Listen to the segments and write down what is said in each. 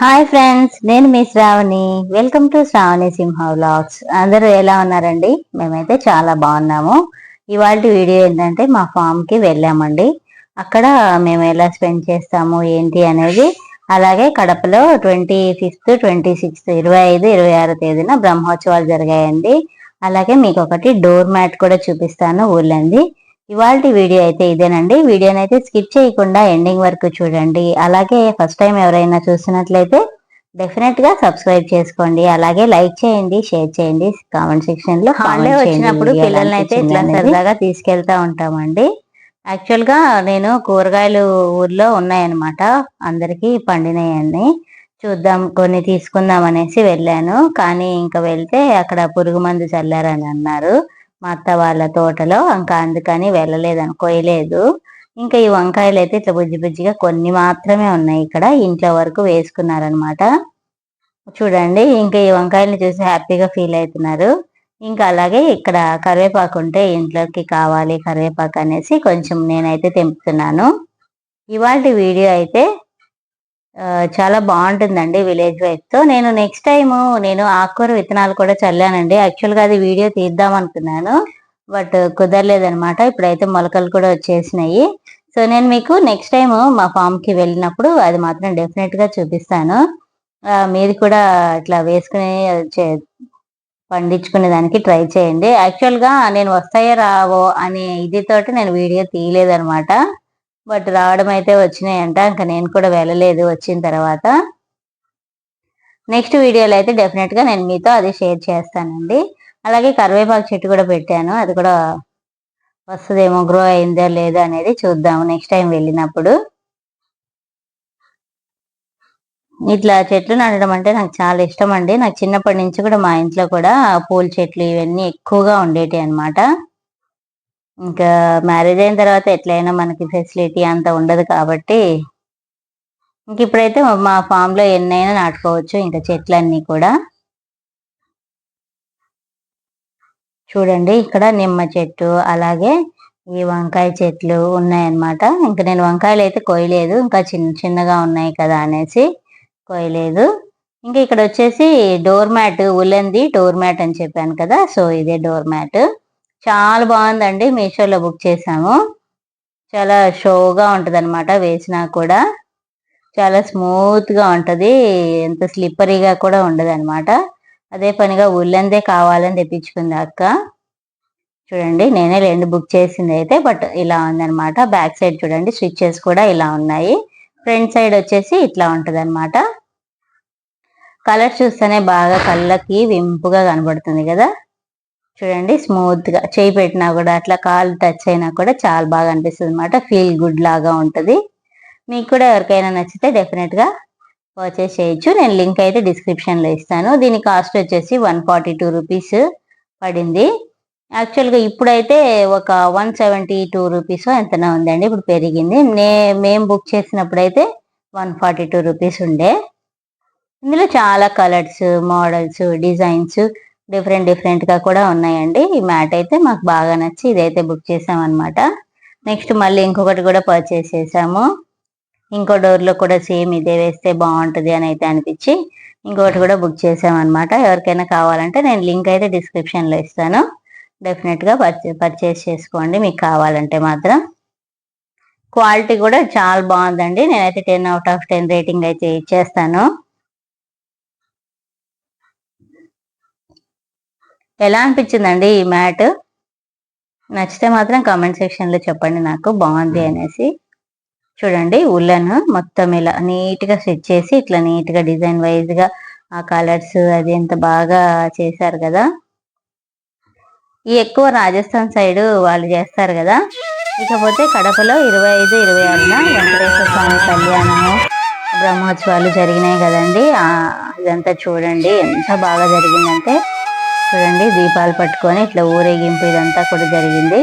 Hi friends నేను మీ Sravani. Welcome to Sravani Simha vlogs అందరూ ఎలా ఉన్నారండి? మేమైతే చాలా బాగున్నాము. ఇవాళ వీడియో ఏంటంటే మా ఫామ్కి వెళ్ళామండి. అక్కడ మేము ఎలా స్పెండ్ చేస్తాము ఏంటి అనేది అలాగే కడపలో ట్వంటీ ఫిఫ్త్ ట్వంటీ సిక్స్త్ ఇరవై ఐదు ఇరవై ఆరో తేదీన బ్రహ్మోత్సవాలు జరిగాయండి. అలాగే మీకు ఒకటి డోర్ మ్యాట్ కూడా చూపిస్తాను ఊళ్ళండి ఇవాళ వీడియో అయితే ఇదేనండి. వీడియోని అయితే స్కిప్ చేయకుండా ఎండింగ్ వరకు చూడండి. అలాగే ఫస్ట్ టైం ఎవరైనా చూసినట్లయితే డెఫినెట్గా సబ్స్క్రైబ్ చేసుకోండి. అలాగే లైక్ చేయండి షేర్ చేయండి కామెంట్ సెక్షన్లో హాలిడే వచ్చినప్పుడు పిల్లల్ని అయితే ఇట్లా సరదాగా తీసుకెళ్తా ఉంటామండి. యాక్చువల్గా నేను కూరగాయలు ఊర్లో ఉన్నాయన్నమాట. అందరికి పండినాయని చూద్దాం కొన్ని తీసుకుందాం అనేసి వెళ్ళాను. కానీ ఇంకా వెళ్తే అక్కడ పురుగు మందు చల్లారని అన్నారు. మా అత్త వాళ్ళ తోటలో ఇంకా అందుకని వెళ్ళలేదు కొయ్యలేదు. ఇంకా ఈ వంకాయలు అయితే ఇట్లా బుజ్జి బుజ్జిగా కొన్ని మాత్రమే ఉన్నాయి ఇక్కడ ఇంట్లో వరకు వేసుకున్నారనమాట. చూడండి ఇంకా ఈ వంకాయల్ని చూసి హ్యాపీగా ఫీల్ అవుతున్నారు. ఇంకా అలాగే ఇక్కడ కరివేపాకు ఉంటే ఇంట్లోకి కావాలి కరివేపాకు అనేసి కొంచెం నేనైతే తెంపుతున్నాను. ఇవాళ వీడియో అయితే చాలా బాగుంటుందండి విలేజ్ వైఫ్తో. నేను నెక్స్ట్ టైం నేను ఆకుకూర విత్తనాలు కూడా చల్లానండి. యాక్చువల్గా అది వీడియో తీద్దాం అనుకున్నాను. బట్ కుదరలేదనమాట ఇప్పుడైతే మొలకలు కూడా వచ్చేసినాయి. సో నేను మీకు నెక్స్ట్ టైం మా ఫామ్కి వెళ్ళినప్పుడు అది మాత్రం డెఫినెట్గా చూపిస్తాను. మీది కూడా ఇట్లా వేసుకుని పండించుకునే దానికి ట్రై చేయండి. యాక్చువల్గా నేను వస్తాయో రావో అనే ఇదితోటి నేను వీడియో తీయలేదనమాట బట్ రావడం అయితే వచ్చినాయంట. ఇంకా నేను కూడా వెళ్ళలేదు వచ్చిన తర్వాత. నెక్స్ట్ వీడియోలో అయితే డెఫినెట్గా నేను మీతో అది షేర్ చేస్తానండి. అలాగే కరివేపాకు చెట్టు కూడా పెట్టాను. అది కూడా వస్తుందేమో గ్రో అయిందో లేదో అనేది చూద్దాము నెక్స్ట్ టైం వెళ్ళినప్పుడు. ఇట్లా చెట్లు నాటడం అంటే నాకు చాలా ఇష్టం అండి. నాకు చిన్నప్పటి నుంచి కూడా మా ఇంట్లో కూడా పూల చెట్లు ఇవన్నీ ఎక్కువగా ఉండేటి అనమాట ఇంకా మ్యారేజ్ అయిన తర్వాత ఎట్లయినా మనకి ఫెసిలిటీ అంత ఉండదు కాబట్టి ఇంక ఇప్పుడైతే మా ఫామ్లో ఎన్నైనా నాటుకోవచ్చు ఇంకా చెట్లన్నీ కూడా. చూడండి ఇక్కడ నిమ్మ చెట్టు అలాగే ఈ వంకాయ చెట్లు ఉన్నాయన్నమాట. ఇంకా నేను వంకాయలు అయితే కోయలేదు ఇంకా చిన్న చిన్నగా ఉన్నాయి కదా అనేసి కోయలేదు ఇంకా ఇక్కడ వచ్చేసి డోర్ మ్యాట్ ఉలంది డోర్ మ్యాట్ అని చెప్పాను కదా సో ఇదే డోర్ మ్యాట్. చాలా బాగుందండి. మీషోలో బుక్ చేసాము. చాలా షోగా ఉంటుంది అనమాట వేసినా కూడా. చాలా స్మూత్గా ఉంటుంది. ఎంత స్లిప్పరీగా కూడా ఉండదు అనమాట అదే పనిగా ఉల్లందే కావాలని తెప్పించుకుంది అక్క. చూడండి నేనే రెండు బుక్ చేసింది అయితే బట్ ఇలా ఉందనమాట బ్యాక్ సైడ్ చూడండి స్విచ్చెస్ కూడా ఇలా ఉన్నాయి. ఫ్రంట్ సైడ్ వచ్చేసి ఇట్లా ఉంటుంది అనమాట కలర్ చూస్తేనే బాగా కళ్ళకి వింపుగా కనబడుతుంది కదా. చూడండి స్మూత్గా చేయి పెట్టినా కూడా అట్లా కాలు టచ్ అయినా కూడా చాలా బాగా అనిపిస్తుంది అనమాట ఫీల్ గుడ్ లాగా ఉంటుంది. మీకు కూడా ఎవరికైనా నచ్చితే డెఫినెట్గా పర్చేస్ చేయొచ్చు. నేను లింక్ అయితే డిస్క్రిప్షన్లో ఇస్తాను. దీని కాస్ట్ వచ్చేసి వన్ ఫార్టీ టూ రూపీస్ పడింది యాక్చువల్గా ఇప్పుడైతే ఒక వన్ సెవెంటీ టూ రూపీస్ ఎంతనో ఉందండి. ఇప్పుడు పెరిగింది. నే మేము బుక్ చేసినప్పుడు అయితే వన్ ఫార్టీ టూ రూపీస్ ఉండే. ఇందులో చాలా కలర్స్ మోడల్స్ డిజైన్స్ డిఫరెంట్ డిఫరెంట్గా కూడా ఉన్నాయండి. ఈ మ్యాట్ అయితే మాకు బాగా నచ్చి ఇదైతే బుక్ చేసాం అనమాట నెక్స్ట్ మళ్ళీ ఇంకొకటి కూడా పర్చేస్ చేసాము. ఇంకో డోర్లో కూడా సేమ్ ఇదే వేస్తే బాగుంటుంది అని అయితే అనిపించి ఇంకొకటి కూడా బుక్ చేసాం అనమాట ఎవరికైనా కావాలంటే నేను లింక్ అయితే డిస్క్రిప్షన్లో ఇస్తాను. డెఫినెట్గా పర్చేస్ చేసుకోండి. మీకు కావాలంటే మాత్రం. క్వాలిటీ కూడా చాలా బాగుందండి. నేనైతే ten out of ten rating అయితే ఇచ్చేస్తాను. ఎలా అనిపించిందండి ఈ మ్యాట్? నచ్చితే మాత్రం కామెంట్ సెక్షన్లో చెప్పండి నాకు బాగుంది అనేసి. చూడండి ఉల్లన్ మొత్తం ఇలా నీట్గా సెట్ చేసి ఇట్లా నీట్గా డిజైన్ వైజ్గా ఆ కలర్స్ అది ఎంత బాగా చేశారు కదా. ఈ ఎక్కువ రాజస్థాన్ సైడ్ వాళ్ళు చేస్తారు కదా. ఇకపోతే కడపలో ఇరవై ఐదు ఇరవై ఆరున వెంకటేశ్వర స్వామి కళ్యాణము బ్రహ్మోత్సవాలు జరిగినాయి కదండి. ఇదంతా చూడండి ఎంత బాగా జరిగిందంటే చూడండి దీపాలు పట్టుకొని ఇట్లా ఊరేగింపు ఇదంతా కూడా జరిగింది.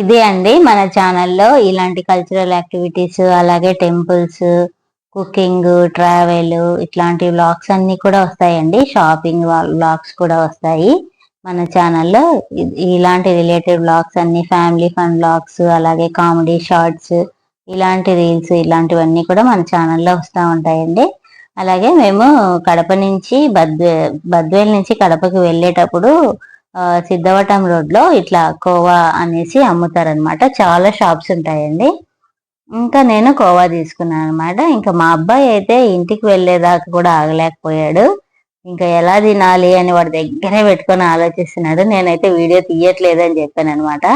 ఇదే అండి మన ఛానల్లో ఇలాంటి కల్చరల్ యాక్టివిటీస్ అలాగే టెంపుల్స్ కుకింగ్ ట్రావెల్ ఇట్లాంటి వ్లాగ్స్ అన్ని కూడా వస్తాయండి. షాపింగ్ వ్లాగ్స్ కూడా వస్తాయి. మన ఛానల్లో ఇలాంటి రిలేటెడ్ వ్లాగ్స్ అన్ని ఫ్యామిలీ ఫన్ వ్లాగ్స్ అలాగే కామెడీ షార్ట్స్ ఇలాంటి రీల్స్ ఇలాంటివన్నీ కూడా మన ఛానల్లో వస్తూ ఉంటాయండి. అలాగే మేము కడప నుంచి బద్వే బద్వేల్ నుంచి కడపకి వెళ్ళేటప్పుడు సిద్ధవటం రోడ్లో ఇట్లా కోవా అనేసి అమ్ముతారనమాట చాలా షాప్స్ ఉంటాయండి. ఇంకా నేను కోవా తీసుకున్నాను అనమాట ఇంకా మా అబ్బాయి అయితే ఇంటికి వెళ్ళేదాకా కూడా ఆగలేకపోయాడు. ఇంకా ఎలా తినాలి అని వాడి దగ్గరే పెట్టుకొని ఆలోచిస్తున్నాడు. నేనైతే వీడియో తీయట్లేదు అని చెప్పాను అనమాట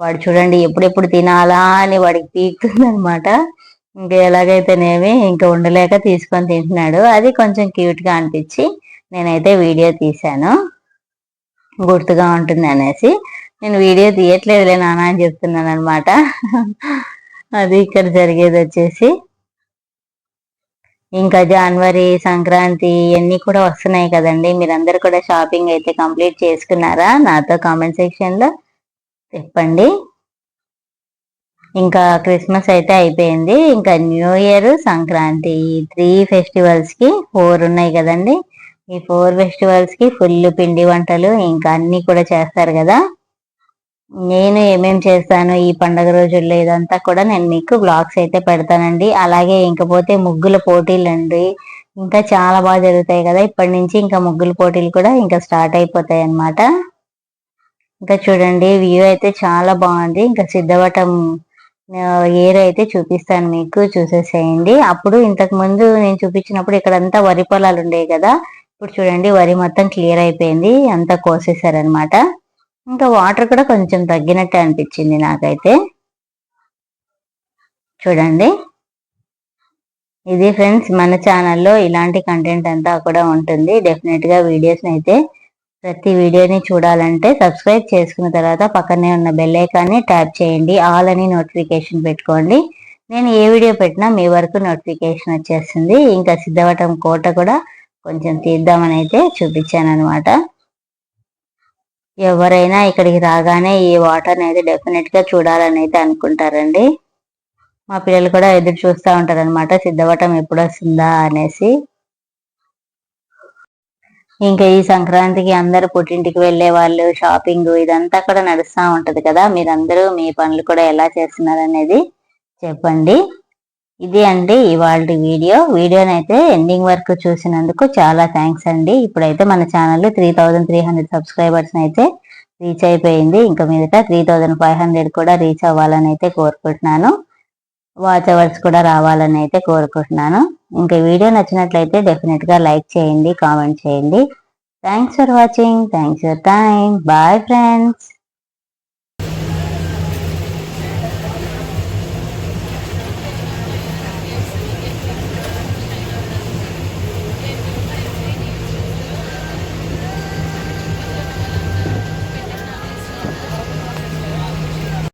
వాడు చూడండి ఎప్పుడెప్పుడు తినాలా అని వాడికి పీకుతుంది అనమాట ఇంకా ఎలాగైతేనేమి ఇంకా ఉండలేక తీసుకొని తింటున్నాడు. అది కొంచెం క్యూట్గా అనిపించి నేనైతే వీడియో తీశాను. గుర్తుగా ఉంటుంది అనేసి. నేను వీడియో తీయట్లేదులే నాన్న అని చెప్తున్నాను అనమాట అది ఇక్కడ జరిగేది వచ్చేసి. ఇంకా జనవరి సంక్రాంతి ఇవన్నీ కూడా వస్తున్నాయి కదండి. మీరందరూ కూడా షాపింగ్ అయితే కంప్లీట్ చేసుకున్నారా? నాతో కామెంట్ సెక్షన్లో చెప్పండి. ఇంకా క్రిస్మస్ అయితే అయిపోయింది. ఇంకా న్యూ ఇయర్ సంక్రాంతి ఈ త్రీ ఫెస్టివల్స్కి ఫోర్ ఉన్నాయి కదండి. ఈ ఫోర్ ఫెస్టివల్స్కి ఫుల్ పిండి వంటలు ఇంకా అన్ని కూడా చేస్తారు కదా. నేను ఏమేం చేస్తాను ఈ పండగ రోజుల్లో ఇదంతా కూడా నేను మీకు బ్లాగ్స్ అయితే పెడతానండి. అలాగే ఇంకపోతే ముగ్గుల పోటీలు అండి. ఇంకా చాలా బాగా జరుగుతాయి కదా. ఇప్పటి నుంచి ఇంకా ముగ్గుల పోటీలు కూడా ఇంకా స్టార్ట్ అయిపోతాయి అన్నమాట. ఇంకా చూడండి వ్యూ అయితే చాలా బాగుంది. ఇంకా సిద్ధవటం ఏరు అయితే చూపిస్తాను మీకు. చూసేసేయండి. అప్పుడు ఇంతకు ముందు నేను చూపించినప్పుడు ఇక్కడంతా వరి పొలాలు ఉండేవి కదా. ఇప్పుడు చూడండి వరి మొత్తం క్లియర్ అయిపోయింది. అంతా కోసేసారనమాట ఇంకా వాటర్ కూడా కొంచెం తగ్గినట్టు అనిపించింది నాకైతే. చూడండి. ఇది ఫ్రెండ్స్ మన ఛానల్లో ఇలాంటి కంటెంట్ అంతా కూడా ఉంటుంది. డెఫినెట్గా వీడియోస్ని అయితే ప్రతి వీడియోని చూడాలంటే సబ్స్క్రైబ్ చేసుకున్న తర్వాత పక్కనే ఉన్న బెల్ ఐకాన్ని ట్యాప్ చేయండి. ఆల్ అని నోటిఫికేషన్ పెట్టుకోండి. నేను ఏ వీడియో పెట్టినా మీ వరకు నోటిఫికేషన్ వచ్చేస్తుంది. ఇంకా సిద్ధవటం కోట కూడా కొంచెం తీద్దామని అయితే చూపించాను అనమాట ఎవరైనా ఇక్కడికి రాగానే ఈ వాటర్ అనేది డెఫినెట్గా చూడాలని అయితే అనుకుంటారండి. మా పిల్లలు కూడా ఎదురు చూస్తూ ఉంటారు అనమాట సిద్ధవటం ఎప్పుడు వస్తుందా? అనేసి. ఇంకా ఈ సంక్రాంతికి అందరు పుట్టింటికి వెళ్ళే వాళ్ళు షాపింగ్ ఇదంతా కూడా నడుస్తూ ఉంటది కదా. మీరందరూ మీ పనులు కూడా ఎలా చేస్తున్నారు అనేది చెప్పండి. ఇది అండి ఇవాళ వీడియో. వీడియోనైతే ఎండింగ్ వరకు చూసినందుకు చాలా థ్యాంక్స్ అండి. ఇప్పుడైతే మన channel three thousand three hundred subscribers అయితే రీచ్ అయిపోయింది. ఇంకా మీదట త్రీ థౌజండ్ ఫైవ్ హండ్రెడ్ కూడా రీచ్ అవ్వాలని అయితే కోరుకుంటున్నాను. వాచ్ అవర్స్ కూడా రావాలని అయితే కోరుకుంటున్నాను. ఇంకా వీడియో నచ్చినట్లయితే డెఫినెట్గా లైక్ చేయండి కామెంట్ చేయండి. Thanks for watching. Thanks for time bye friends.